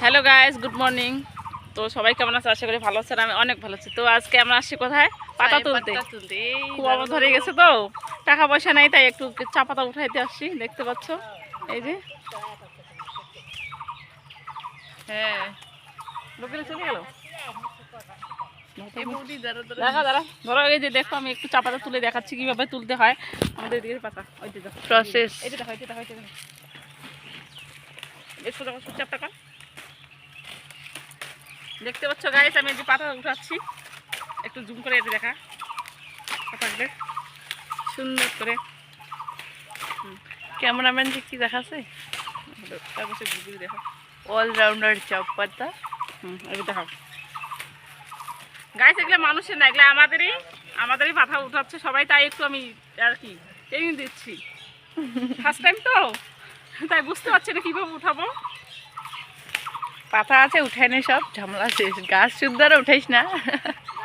Hello guys good morning তো সবাই কেমন আছে? আশা করি ভালো আছেন আমি অনেক ভালো আছি। তো আজকে আমরা আসছি কোথায়? পাতা তুলতে। খুব অবধ ধরে গেছে তো। টাকা পয়সা নাই তাই একটু চা পাতা উঠাইতে আসছি দেখতে পাচ্ছ? এই যে। হ্যাঁ। লোকেরা চলে গেল? দেখা দাঁড়া ধরো এই যে দেখো আমি একটু চা পাতা তুলে দেখাচ্ছি কীভাবে তুলতে হয়। আমাদের দিকে পাতা ওই প্রসেস এই দেখো এই দেখো এই যে দেখো এই সোজা কর, চুপচাপ টাকা দেখতে পাচ্ছ গাইস আমি যে পাতা উঠাচ্ছি। একটু জুম করে এটা দেখা। থাকবে সুন্দর করে। ক্যামেরাম্যান যে কি দেখাচ্ছে? তারপর সে ঘুরে দেখো। অলরাউন্ডার চপ পাতা। হুম এই দেখো গাইস এগুলো মানুষের না এগুলো আমাদেরই আমাদেরই পাতা উঠাচ্ছে সবাই তাই একটু আমি আর কি ট্রেনিং দিচ্ছি। ফার্স্ট টাইম তো? তাই বুঝতে পারছি না কীভাবে উঠাবো। পাতা আছে উঠাই নে সব ঝামলা শেষ গাছ শুদ্ধ আর উঠাইস না।